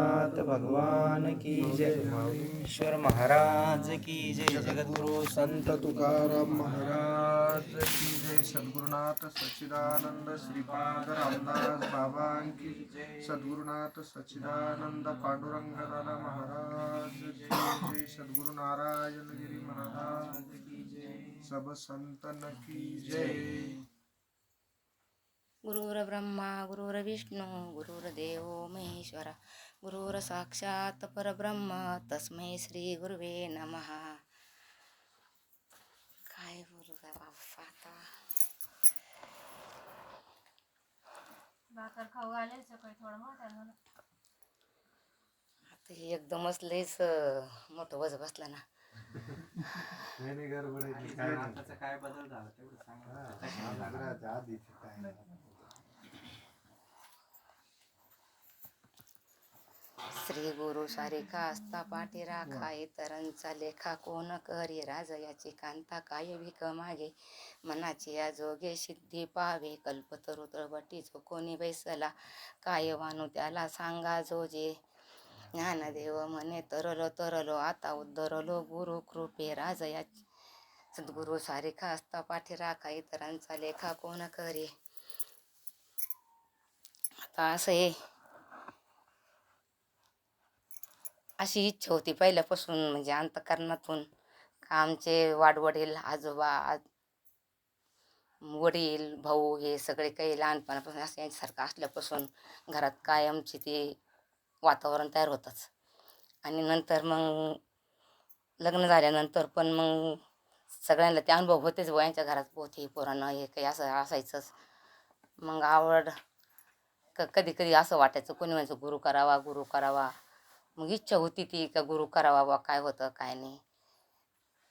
नाथ भगवान की जय। ईश्वर महाराज की जय। जगद्गुरु संत संत तुकाराम महाराज की जय। सद्गुरुनाथ सच्चिदानंद श्रीपाद रामदास बाबा की जय। सद्गुरुनाथ सच्चिदानंद पांडुरंग दादा महाराज की जय। सद्गुरु नारायण गिरी महाराज की जय। सब संतन की जय। गुरुर्ब्रह्मा, गुरुर्विष्णू, गुरुर्देव महेश्वरा। गुरुर साक्षात परब्रह्म. तस्मै श्री गुरुवे नमः. काय बोलू काय बाप्पा आता? भाकर खाऊ सकाळी थोडं आता हे एकदमच लयच अं, मोठं वज बसलं ना. आताचा काय बदल झाला तेवढं सांगा. श्री गुरु सारिका असता पाठी राखा इतरांचा लेखा कोण करी? राज याची कांता काय भिक मागे? मनाची या जोगे सिद्धी पावे. कल्पतरु तळबटी जो कोणी बैसला काय वानू त्याला सांगा जो जे. ज्ञानदेव म्हणे तरलो तरलो आता उद्धरलो गुरु कृपे. राज या सद्गुरु सारिका असता पाठी राखा इतरांचा लेखा कोण करी? आता असं आहे अशी इच्छा होती पहिल्यापासून म्हणजे अंतकरणातून. का आमचे वाडवडील आजोबा आज- वडील भाऊ हे सगळे काही लहानपणापासून असं यांच्यासारखं असल्यापासून घरात कायमची ते वातावरण तयार होतंच. आणि नंतर मग लग्न झाल्यानंतर पण मग सगळ्यांना ते अनुभव होतेच बुवा यांच्या घरात. पोथी पुराणं हे काही असं असायचंच. मग आवड क कधी कधी असं वाटायचं कोणी म्हणायचं गुरु करावा गुरु करावा. मग इच्छा होती ती का गुरु करावा बा काय होतं काय नाही.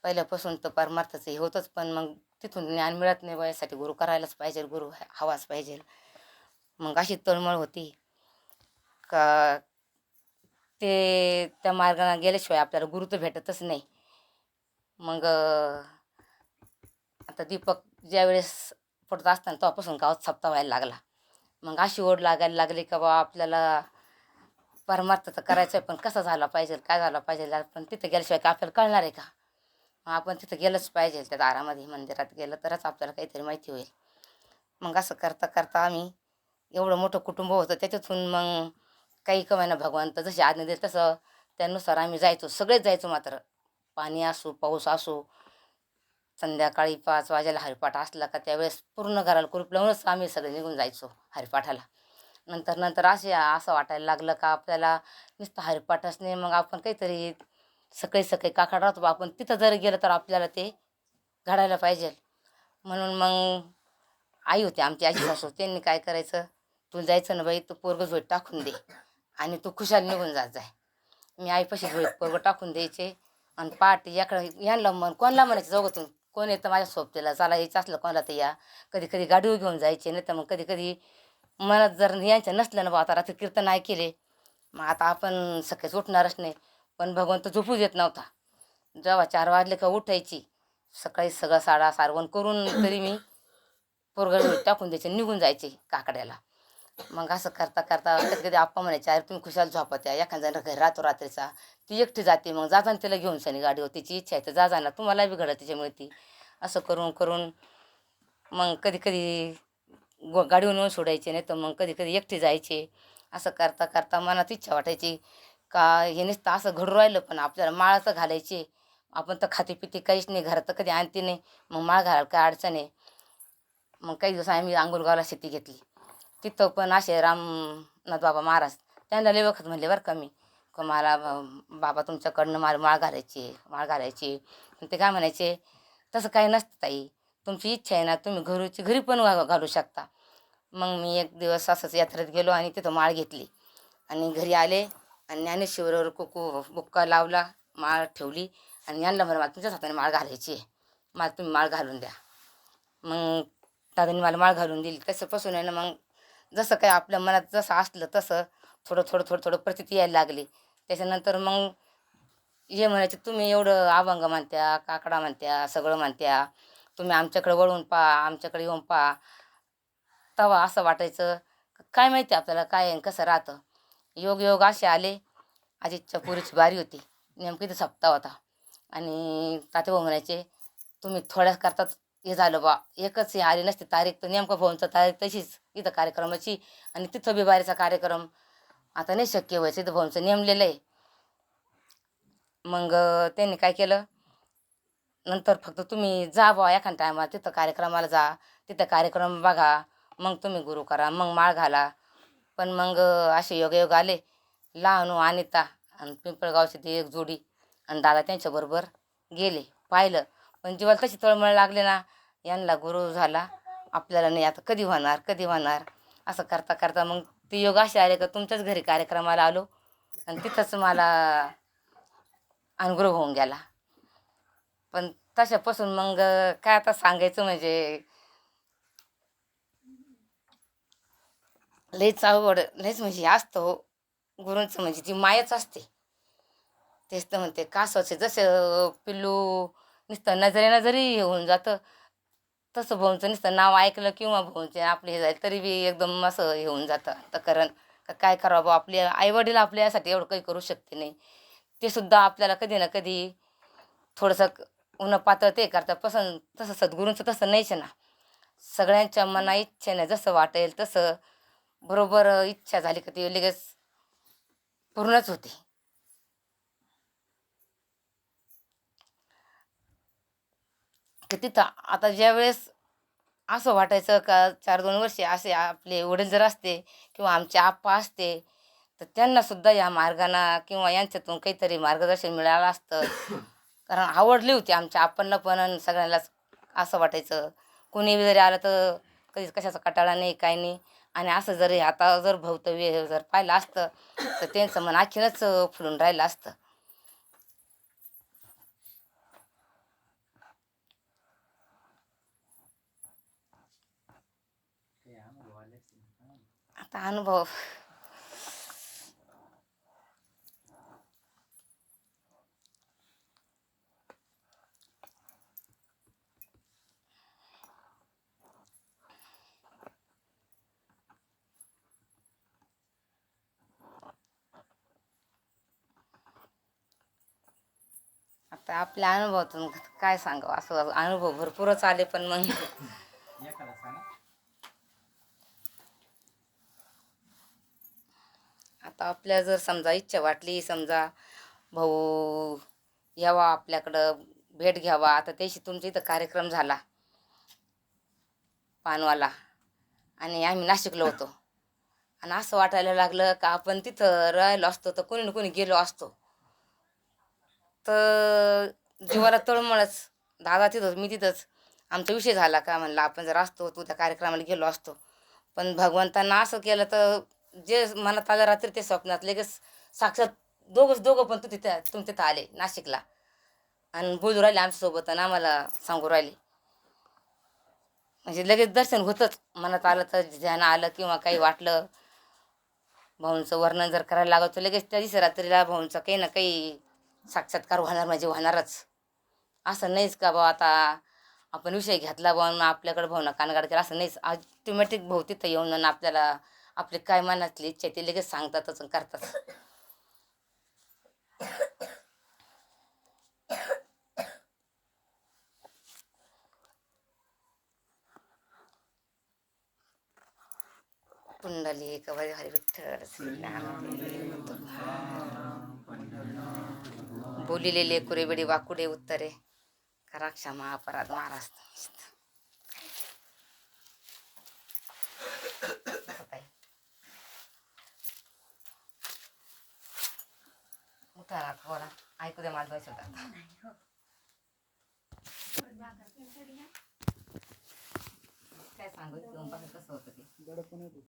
पहिल्यापासून तर परमार्थाचं हे होतंच पण मग तिथून ज्ञान मिळत नाही बा यासाठी गुरु करायलाच पाहिजे गुरु हवाच पाहिजे. मग अशी तळमळ होती. का ते त्या मार्गाने गेल्याशिवाय आपल्याला गुरु तर भेटतच नाही. मग आता दीपक ज्यावेळेस पडत असताना तेव्हापासून गावात सप्ताह व्हायला लागला. मग अशी ओढ लागायला लागली का बा आपल्याला परमार्थ तर करायचं आहे पण कसं झाला पाहिजे काय झालं पाहिजे पण तिथं गेल्याशिवाय का आपल्याला कळणार आहे का? मग आपण तिथं गेलंच पाहिजे त्या दारामध्ये मंदिरात गेलं तरच आपल्याला काहीतरी माहिती होईल. मग असं करता करता आम्ही एवढं मोठं कुटुंब होतं त्याच्यातून मग काही कमायना भगवंत जशी आज्ञा देत तसं त्यानुसार आम्ही जायचो सगळेच जायचो मात्र. पाणी असो पाऊस असो संध्याकाळी पाच वाजेला हरिपाठ असला का त्यावेळेस पूर्ण घराला कुरूप लावूनच आम्ही सगळे निघून जायचो हरिपाठाला. नंतर नंतर असे असं वाटायला लागलं का आपल्याला नुसतं हरिपाठच नाही. मग आपण काहीतरी सकाळी सकाळी काकाड राहतो बा आपण तिथं जर गेलं तर आपल्याला ते घडायला पाहिजे. म्हणून मग आई होती आमची आजी सासू त्यांनी काय करायचं? तू जायचं ना बाई तू पोरगं झोळीत टाकून दे आणि तू खुशाल निघून जात जाय मी आईपाशी झोळीत पोरगं टाकून द्यायचे. आणि पहाटे याकडं यांना म्हण कोणाला म्हणायचं जोगतून कोण येतं माझ्या सोबतीला? चला यायचं असलं कोणाला तर या. कधी कधी गाडीवर घेऊन जायचे नाही तर मग कधी कधी मला जर यांच्या नसलं ना बा आता रात्री कीर्तन नाही केले मग आता आपण सकाळीच उठणारच नाही. पण भगवंत झोपू देत नव्हता. जेव्हा चार वाजले का उठायची सकाळी सगळं साडा सारवण करून तरी मी पोरगड टाकून द्यायचे निघून जायचे काकड्याला. मग असं करता करता कधी कधी आप्पा म्हणायचे अरे तुम्ही खुशाल झोपा त्या एखाद्या घरी राहतो रात्रीचा ती एकटी जाते मग जाताना तिला घेऊन सनी गाडीवर तिची इच्छा आहे तर जा जाणार तुम्हाला बिघडत त्याच्यामुळे ती. असं करून करून मग कधी कधी गो गाडीवर नेऊन सोडायचे नाही तर मग कधी कधी एकटे जायचे. असं करता करता मनात इच्छा वाटायची का हे नुसतं असं घडू राहिलं पण आपल्याला माळ तर घालायचे. आपण तर खाते पिते काहीच नाही घरात तर कधी आणते नाही. मग माळ घालायला काय अडचण आहे? मग काही दिवस आम्ही आंघोळगावला शेती घेतली. तिथं पण असे रामनाथ बाबा महाराज त्यांना लय वखत म्हणले बरं का मी का मला बाबा तुमच्याकडनं मला माळ घालायची माळ घालायची. ते काय म्हणायचे तसं काही नसतं ताई. तुमची इच्छा आहे ना तुम्ही घरूची घरी पण वा घालू शकता. मग मी एक दिवस असंच यात्रेत गेलो आणि तिथं माळ घेतली. आणि घरी आले आणि ज्ञानेश्वरावर कुकू बुक्का लावला माळ ठेवली आणि यांना म्हणा मला तुमच्याच हाताने माळ घालायची आहे. मला तुम्ही माळ घालून द्या. मग दादांनी मला माळ घालून दिली. तसंपासून आहे ना मग जसं काय आपल्या मनात जसं असलं तसं थोडं थोडं थोडं थोडं प्रतिती यायला लागली. त्याच्यानंतर मग हे म्हणायचे तुम्ही एवढं अभंग म्हणत्या काकडा म्हणत्या सगळं म्हणत्या तुम्ही आमच्याकडे वळून पहा आमच्याकडे येऊन पहा. तवा असं वाटायचं काय माहिती आपल्याला काय आहे आणि कसं राहतं. योग योग असे आले. आजीच्या पुरीची बारी होती. नेमकी ते सप्ताह होता. आणि ताते भाऊ म्हणायचे तुम्ही थोड्याच करतात हे झालं बा. एकच हे आली नसते तारीख तर नेमकं भाऊंचं तारीख तशीच. इथं कार्यक्रमाची आणि तिथं बी बारीचा कार्यक्रम. आता नाही शक्य व्हायचं इथं भाऊंचं नेमलेलं आहे. मग त्यांनी काय केलं? नंतर फक्त तुम्ही जा बा एखाद्या टायमाला तिथं कार्यक्रमाला जा. तिथं कार्यक्रम बघा. मग तुम्ही गुरु करा. मग माळ घाला. पण मग असे योगायोग आले. लहानू अनिता आणि पिंपळगावची ती एक जोडी आणि दादा त्यांच्याबरोबर गेले. पाहिलं. पण जीवाला तशी तळमळ लागले ना यांना गुरु झाला. आपल्याला नाही आता कधी होणार? कधी होणार? असं करता करता मग ते योग असे आले का तुमच्याच घरी कार्यक्रमाला आलो आणि तिथंच मला अनुभव होऊन गेला. पण तशापासून मग काय आता सांगायचं म्हणजे लईच आवड लईच म्हणजे असतो हो. गुरूंचं म्हणजे ती मायाच असते. तेच तर म्हणते कासवाचे जसं पिल्लू नुसतं नजरे नजरी हे होऊन जातं. तसं भाऊंचं नुसतं नाव ऐकलं किंवा भाऊंचे आपले हे जाईल तरी बी एकदम असं हे होऊन जातं. तर कारण का काय करावं बा आपले आईवडील आपल्यासाठी एवढं काही करू शकते नाही. ते सुद्धा आपल्याला कधी ना कधी थोडंसं उन्हा पातळ ते करतात पसंत तसं सद्गुरूंचं तसं नाहीच ना. सगळ्यांच्या मना इच्छेने जसं वाटेल तसं बरोबर इच्छा झाली का ती लगेच पूर्णच होते. की तिथं आता ज्यावेळेस असं वाटायचं का चार दोन वर्षे असे आपले वडील जर असते किंवा आमचे आप्पा असते तर त्यांना सुद्धा या मार्गाना किंवा यांच्यातून काहीतरी मार्गदर्शन मिळालं असतं. कारण आवडली होती आमच्या आप्पांना पण आणि सगळ्यांनाच असं वाटायचं. कोणी जरी आलं तर कधीच कशाचा कटाळा नाही काही नाही. आणि असं जरी आता जर भवतव्य जर पाहिलं असतं तर त्यांचं मन आणखीनच फुलून राहिलं असतं. आता अनुभव. आता आपल्या अनुभवातून काय सांगावं? असं अनुभव भरपूरच आले पण मग. आता आपल्या जर समजा इच्छा वाटली समजा भाऊ यावा आपल्याकडं भेट घ्यावा. आता त्याशी तुमच्या इथं कार्यक्रम झाला पानवाला. आणि आम्ही नाशिकलो होतो. आणि असं वाटायला लागलं का आपण तिथं राहिलो असतो तर कोणी ना कोणी गेलो असतो. तर जीवाला तळमळच दादा तिथंच मी तिथंच. आमचा विषय झाला का म्हणलं आपण जर असतो तू त्या कार्यक्रमाला गेलो असतो. पण भगवंतांना असं केलं तर जे मनात आलं रात्री ते स्वप्नात लगेच साक्षात दोघंच दोघं पण तू तिथे तुम तिथं आले नाशिकला. आणि बोलू राहिले आमच्यासोबत आणि आम्हाला सांगू राहिले. म्हणजे लगेच दर्शन होतंच. मनात आलं तर ध्यान आलं किंवा काही वाटलं. भाऊंचं वर्णन जर करायला लागलं तर लगेच त्या दिवशी रात्रीला भाऊंचं काही ना काही साक्षात्कार होणार म्हणजे होणारच असं नाहीच का बा आता? आपण विषय घेतला बा आपल्याकडे भावना कानगाड केला असं नाहीच. ऑटोमॅटिक भाऊ तिथं येऊन आपल्याला आपली काय मनातली इच्छा ते ती लगेच सांगतातच करतात. पुंडली कवय हरी विठ्ठल श्रीराम बोलिलेले कुरेबडी वाकुडे उत्तरे. करा क्षमा अपराध महाराष्ट्र उतारा बोला हो ऐकू दे माझं बस होता काय सांगू कसं होतं ते?